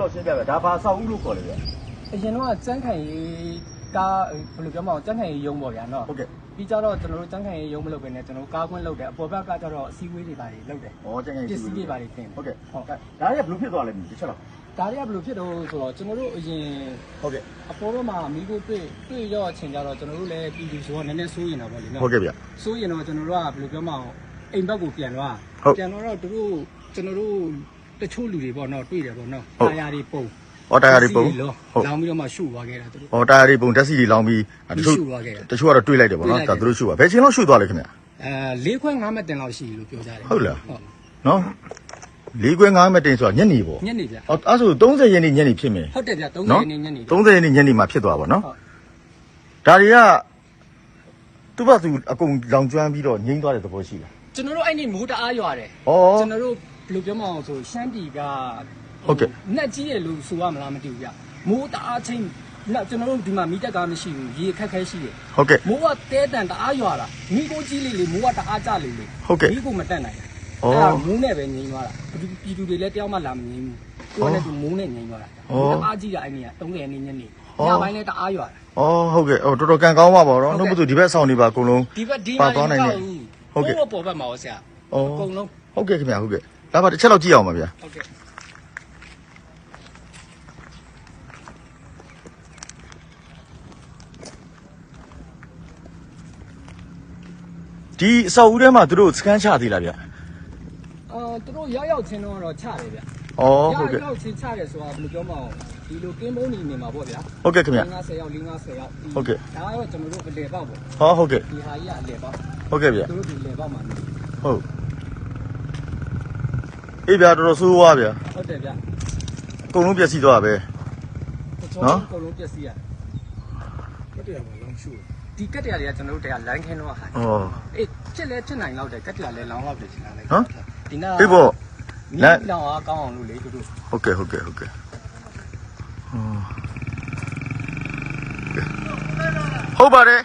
တော့ရှင်းပြပြဒါဘာဆောက်ဦးလို့ခေါ်လဲဗျအရင်တော့စမ်းခံရေးကားဘယ်လိုပြောမအောင်စမ်းခံရေးရုံးပေါ့ဗျာနော်ဟုတ်ကဲ့ပြီးကြတော့ကျွန်တော်တို့စမ်းခံရေးရုံးမလုပ်ဘဲနဲ့ကျွန်တော်တို့ကားကွင်းလုပ်တယ်အပေါ်ဘက်ကကြတော့အစည်းအဝေးတွေပါတွေလုပ်တယ်ဩကျန်ငယ်ပစ္စည်းတွေပါတွေတင်ဟုတ်ကဲ့ဟုတ်ဒါတွေကဘယ်လိုဖြစ်သွားလဲမြည်တစ်ချက်တော့ဒါတွေကဘယ်လိုဖြစ်တော့ဆိုတော့ကျွန်တော်တို့အရင်ဟုတ်ကဲ့အပေါ်ဘက်မှာမိကိုတွေ့တွေ့ရောအချိန်ကြတော့ကျွန်တော်တို့လည်းပြည်သူဆိုတော့နည်းနည်းစိုးရင်တော့ဗောလေနော်ဟုတ်ကဲ့ဗျစိုးရင်တော့ကျွန်တော်တို့ကဘယ်လိုပြောမအောင်အိမ်ဘက်ကိုပြန်သွားဟုတ်ပြန်တော့သူတို့ကျွန်တော်တို့ တချို့လူတွေပေါ့နော်တွေ့တယ်ပေါ့နော်ဟုတ်တာယာတွေပုံဩတာယာတွေပုံလောဟုတ်လောင်းပြီးတော့မှရှုသွားခဲ့တာသူတို့ဩတာယာတွေပုံဓာတ်စီတွေလောင်းပြီးတချို့ရှုသွားခဲ့တယ်တချို့ကတော့တွေးလိုက်တယ်ပေါ့နော်တွေးလိုက်တယ်ဒါသူတို့ရှုပါဘယ်ချိန်လောက်ရှုသွားလဲခင်ဗျအဲ၄ခွဲ၅မက်တင်လောက်ရှိလို့ပြောကြတယ်ဟုတ်လားဟုတ်နော်လေးခွဲ9မိနစ်တင်ဆိုတာညနေပေါ့ညနေဗျအော်အဲ့ဆို30ရက်နေ့ညနေဖြစ်မယ်ဟုတ်တယ်ဗျ30နော်ရက်နေ့ညနေ30ရက်နေ့ညနေမှာဖြစ်သွားပါနော်ဟုတ်ဒါတွေကသူ့ဘာသူအကုန်လောင်ကျွမ်းပြီးတော့ငိမ့်သွားတဲ့သဘောရှိလားကျွန်တော်တို့အဲ့ဒီမိုးတအားရွာတယ်ဩကျွန်တော်တို့ ဘယ်လိုပြောမအောင်ဆိုရှမ်းပြည်ကဟုတ်ကဲ့နှက်ကြီးရလို့ဆိုရမလားမသိဘူးဗျမိုးတအားချင်းနောက်ကျွန်တော်တို့ဒီမှာမီးတက်ကားမရှိဘူးရေခက်ခဲရှိတယ်ဟုတ်ကဲ့မိုးကတဲတန်တအားရွာတာမိကိုကြီးလေးလေးမိုးကတအားကြလေးလေးဟုတ်ကဲ့မိကိုမတက်နိုင်ဘူးဩအဲ့ဒါမိုးနဲ့ပဲငြိမ်းသွားတာပြည်သူပြည်သူတွေလည်းတယောက်မှလာမငြိမ်းဘူးသူကလည်းသူမိုးနဲ့ငြိမ်းသွားတာတအားကြီးတာအဲ့နေက30ရက်နေ့ညနေညပိုင်းလည်းတအားရွာတာဩဟုတ်ကဲ့ဩတော်တော်ကန်ကောင်းပါပါတော့နှုတ်မသူဒီဘက်ဆောင်နေပါအကုန်လုံးဒီဘက်ဒီပါမှာသွားနိုင်တယ်ဟုဟုတ်တ်ကဲ့ကဲ့ပေါ်ဘက်မှာရောဆရာဩအကုန်လုံးဟုတ်ကဲ့ခင်ဗျာဟုတ်ကဲ့ ဒါပါတစ်ချက်လောက်ကြည့်အောင်ပါဗျာဟုတ်ကဲ့ဒီအဆောက်အဦထဲမှာသူတို့စကန်ချသေးလားဗျာအော်သူတို့ရောက်ရောက်ချင်းတော့ချတယ်ဗျဩဟုတ်ကဲ့ရောက်ချင်းချတယ်ဆိုတာဘယ်လိုပြောမအောင်ဒီလိုကင်းမုန်းနေနေမှာပေါ့ဗျာဟုတ်ကဲ့ခင်ဗျာ50ရောက်50ရောက်ဟုတ်ကဲ့ဒါကတော့ကျွန်တော်တို့အလေပေါက်ပေါ့ဟောဟုတ်ကဲ့ဒီဟာကြီးကအလေပေါက်ဟုတ်ကဲ့ဗျာသူတို့ဒီလေပေါက်မှာနေဟုတ် အေးဗျာတော်တော်ဆိုးွားဗျာဟုတ်တယ်ဗျအကုန်လုံးပြည့်စည်သွားပဲနော်အကုန်လုံးပြည့်စည်ရကတ်တရားကလောင်းရှူဒီကတ်တရားတွေကကျွန်တော်တို့တရားလိုင်းခင်းတော့ဟာဩအေးချက်လဲချက်နိုင်တော့တယ်ကတ်တရားလဲလောင်းတော့တယ်ချင်တာလေဟမ်ဒီနာအေးပေါ့လမ်းလောင်းအားကောင်းအောင်လို့လေသူတို့ဟုတ်ကဲ့ဟုတ်ကဲ့ဟုတ်ကဲ့ဟောဟုတ်ပါတယ်